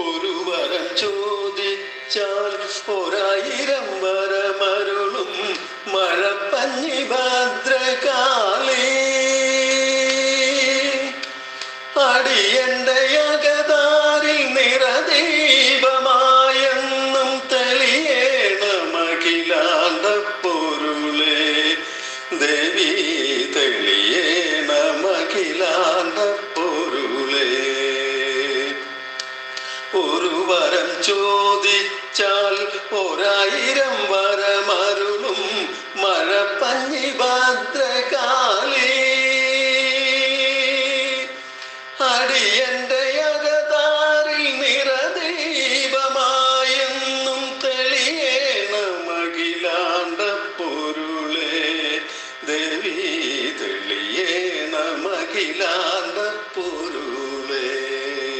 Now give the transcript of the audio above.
ഒരു വരം ചോദിച്ചാൽ ഒരായിരം വരമരുളും മഴപ്പഞ്ഞി ഭദ്രകാളി. അടിയന്റെ അകതാരിൽ നിറദീപമായെന്നും തെളിയേണമഖിലാണ്ട പൊരുളേ ദേവി തെളിയേണമഖിലാണ്ട ഒരു വരം ചോദിച്ചാൽ ഒരായിരം വരമരുളും മഴ പഞ്ഞി ഭദ്രകാലി അടിയന്റെ അകതാറിൽ നിറദീപമായെന്നും തെളിയേണമകിലാണ്ട പൊരുളേ. ദേവി തെളിയേണമകിലാണ്ട പൊരുൾ